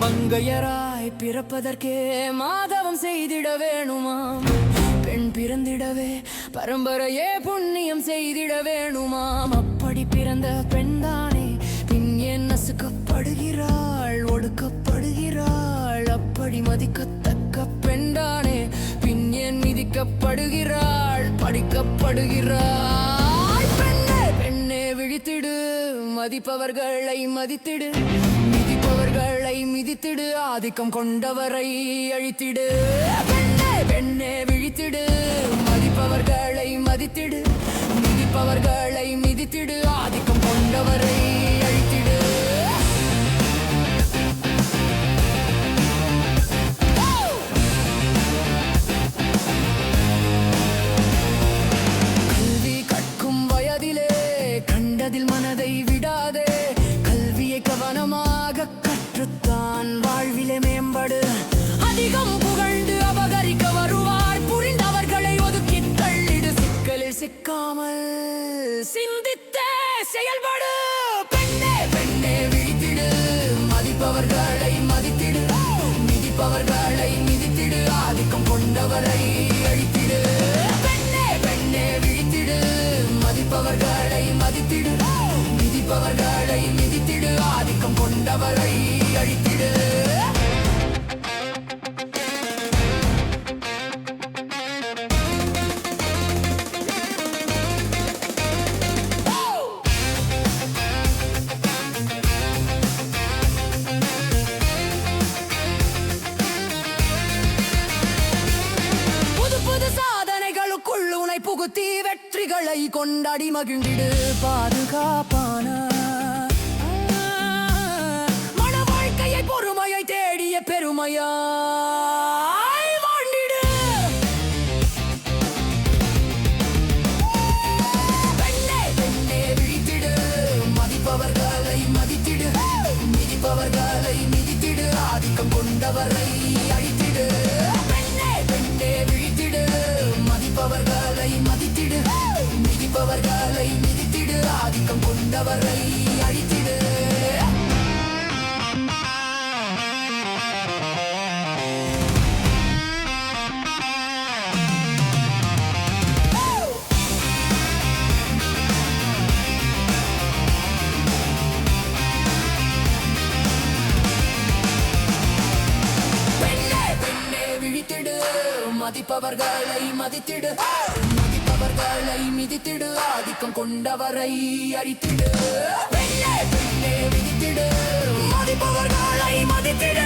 மங்கையரா தாய் பிறப்பதற்கே மாதவம் செய்திட வேணுமாம் பெண் பிறந்திடவே பரம்பரையே புண்ணியம் செய்திட வேணுமாம் அப்படி பிறந்த பெண்தானே பின் ஏன் நசுக்கப்படுகிறாள்? ஒடுக்கப்படுகிறாள்? அப்படி மதிக்கத்தக்க பெண்தானே பின் ஏன் மிதிக்கப்படுகிறாள்? படிக்கப்படுகிறாள். பெண்ணே பெண்ணே விழித்திடு மதிப்பவர்களை மதித்திடு. பெண்களை மிதித்திடு ஆதிக்கம் கொண்டவரை அழித்திடு. பெண்ணே பெண்ணே விழித்திடு. மதிப்பவர்களை மதித்திடு. மிதிப்பவர்களை மிதித்திடு ஆதிக்கம் கொண்டவரை கற்றுத்தான் வாழ்விலே மேம்படு. அதிகம் புகழ்ந்து அபகரிக்க வருவார். புரிந்தவர்களை ஒதுக்கி தள்ளிடு. சிக்கலில் சிக்காமல் சிந்தித்தே செயல்படு. பெண்ணே பெண்ணே விழித்திடு. மதிப்பவர்களை மதித்திடு. மிதிப்பவர்களை மிதித்திடு. ஆதிக்கம் கொண்டவரை அழித்திடு. பெண்ணே பெண்ணே விழித்திடு. மதிப்பவர்களை மதித்திடு. மிதிப்பவர்கள் வெற்றிகளை கொண்டாடி மகிழ்ந்திடு பாதுகாப்பான. மன வாழ்க்கையை பொறுமையை தேடிய பெருமையா? மதித்திடு. மிதிப்பவர்களை மிதித்திடு. ஆதிக்கம் கொண்டவரை அழி ஆதிக்கம் அழித்திடு. மதிப்பவர்களை மதித்திடு. மதிப்பவர்களை மிதித்திடு. ஆதிக்கம் கொண்டவரை அழித்திடு. பெண்ணே பெண்ணே மிதித்திடு மதிப்பவர்களை மதித்திடு.